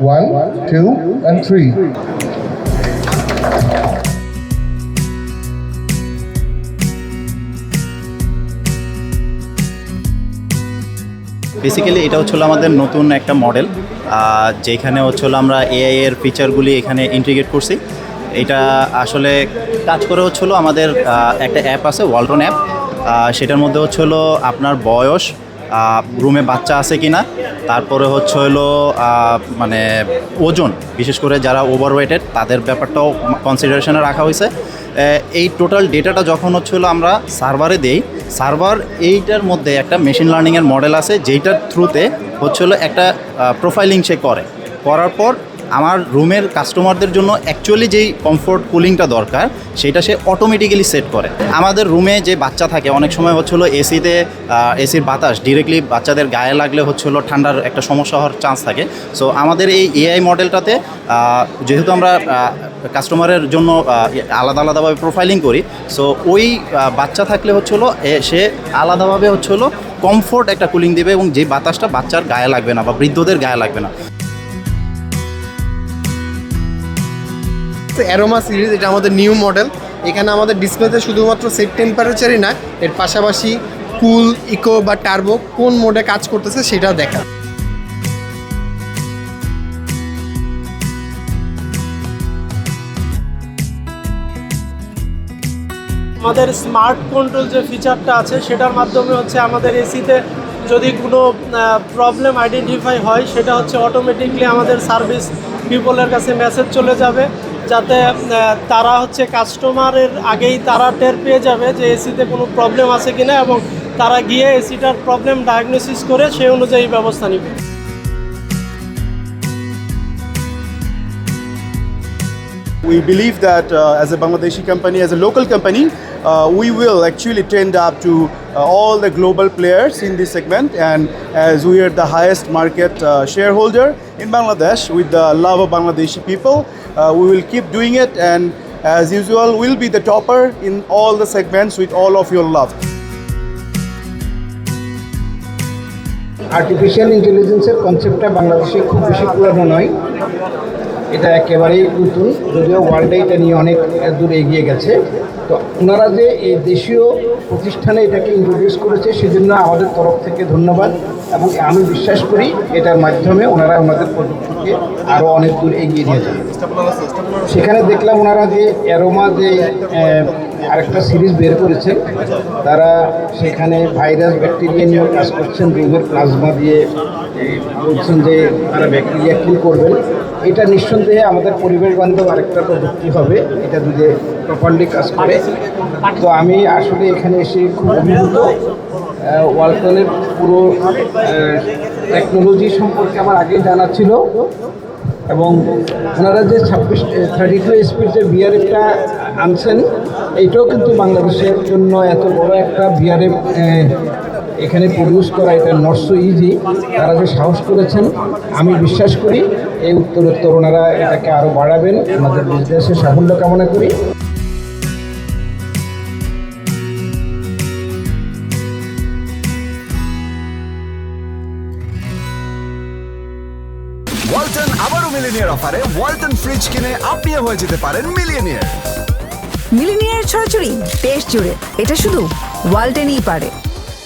One, two, and three. Basically এটা হচ্ছিল আমাদের নতুন একটা মডেল যেখানে হচ্ছিল আমরা এআই এর ফিচারগুলি এখানে ইন্টিগ্রেট করছি এটা আসলে কাজ করে হচ্ছিল আমাদের একটা অ্যাপ আছে ওয়ালটন অ্যাপ সেটার মধ্যে হচ্ছিল আপনার বয়স রুমে বাচ্চা আছে কি না তারপরে হচ্ছে হলো মানে ওজন, বিশেষ করে যারা ওভারওয়েটেড তাদের ব্যাপারটাও কনসিডারেশনে রাখা হয়েছে। এই টোটাল ডেটাটা যখন হচ্ছিল আমরা সার্ভারে দেই সার্ভার এইটার মধ্যে একটা মেশিন লার্নিংয়ের মডেল আছে, যেইটার থ্রুতে হচ্ছিল একটা প্রোফাইলিং সে করে। করার পর আমার রুমের কাস্টমারদের জন্য অ্যাকচুয়ালি যেই কমফোর্ট কুলিংটা দরকার, সেটা সে অটোমেটিক্যালি সেট করে। আমাদের রুমে যে বাচ্চা থাকে, অনেক সময় হচ্ছিল এসিতে এসির বাতাস ডিরেক্টলি বাচ্চাদের গায়ে লাগলে হচ্ছিল ঠান্ডার একটা সমস্যা হওয়ার চান্স থাকে। সো আমাদের এই এআই মডেলটাতে যেহেতু আমরা কাস্টমারের জন্য আলাদা আলাদাভাবে প্রোফাইলিং করি সো ওই বাচ্চা থাকলে হচ্ছিল সে আলাদাভাবে হচ্ছিল কমফোর্ট একটা কুলিং দিবে এবং যে বাতাসটা বাচ্চার গায়ে লাগবে না বা বৃদ্ধদের গায়ে লাগবে না। অ্যারোমা সিরিজ এটা আমাদের নিউ মডেল এখানে আমাদের ডিসপ্লেতে শুধুমাত্র সেট টেম্পারেচারই না, এর পাশাপাশি কুল ইকো বা টার্বো কোন মোডে কাজ করতেছে সেটাও দেখা আমাদের স্মার্ট কন্ট্রোল যে ফিচারটা আছে, সেটার মাধ্যমে হচ্ছে আমাদের এসিতে যদি কোনো প্রবলেম আইডেন্টিফাই হয়, সেটা হচ্ছে অটোমেটিকলি আমাদের সার্ভিস পিপলের কাছে মেসেজ চলে যাবে। যাতে তারা হচ্ছে কাস্টমারের আগেই তারা টের পেয়ে যাবে যে এসিতে কোনো প্রবলেম আছে কিনা এবং তারা গিয়ে এসিটার প্রবলেম ডায়াগনোসিস করে সেই অনুযায়ী ব্যবস্থা নেবে We believe that uh, as a Bangladeshi company, as a local company, uh, we will actually tend up to uh, all the global players in this segment. And as we are the highest market uh, shareholder in Bangladesh with the love of Bangladeshi people, uh, we will keep doing it. And as usual, we'll be the topper in all the segments with all of your love. Artificial ইন্টেলিজেন্সের কনসেপ্টটা বাংলাদেশে খুব বেশি পুরানো নয় এটা একেবারেই নতুন, যদিও ওয়ার্ল্ডে এটা নিয়ে অনেক দূর এগিয়ে গেছে। তো ওনারা যে এই দেশীয় প্রতিষ্ঠানে এটাকে ইন্ট্রোডিউস করেছে, সেজন্য আমাদের তরফ থেকে ধন্যবাদ এবং আমি বিশ্বাস করি এটার মাধ্যমে ওনারা ওনাদের প্রযুক্তিকে আরও অনেক দূর এগিয়ে নিয়ে যাবে। সেখানে দেখলাম ওনারা যে অ্যারোমা যে আরেকটা সিরিজ বের করেছেন। তারা সেখানে ভাইরাস ব্যাকটেরিয়া নিয়েও কাজ করছেন, রোগের প্লাজমা দিয়ে। বলছেন যে তারা ব্যাকটেরিয়া কিল করবেন। এটা নিঃসন্দেহে আমাদের পরিবেশ বান্ধব আরেকটা প্রযুক্তি হবে, এটা যদি প্রপারলি কাজ করে। তো আমি আসলে এখানে এসে খুব অভিভূত। ওয়ালটনের পুরো টেকনোলজি সম্পর্কে আমার আগেই জানা ছিল। এবং ওনারা যে ছাব্বিশ থার্টি টু এসপির যে বিআরএফটা আনছেন, এইটাও কিন্তু বাংলাদেশের জন্য এত বড় একটা বিআরএফ এখানে প্রডিউস করা এটা নট সো ইজি তারা যে সাহস করেছেন আমি বিশ্বাস করি এই উত্তরোত্তর ওনারা এটাকে আরও বাড়াবেন। আমাদের বিজনেসের সাফল্য কামনা করি। ওয়ালটন আবারও মিলিনিয়ার অফারে ওয়ালটন ফ্রিজ কিনে আপনিও হয়ে যেতে পারেন মিলিয়নিয়ার মিলিনিয়ার ছড়াছড়ি দেশ জুড়ে। এটা শুধু ওয়ালটেনই পারে।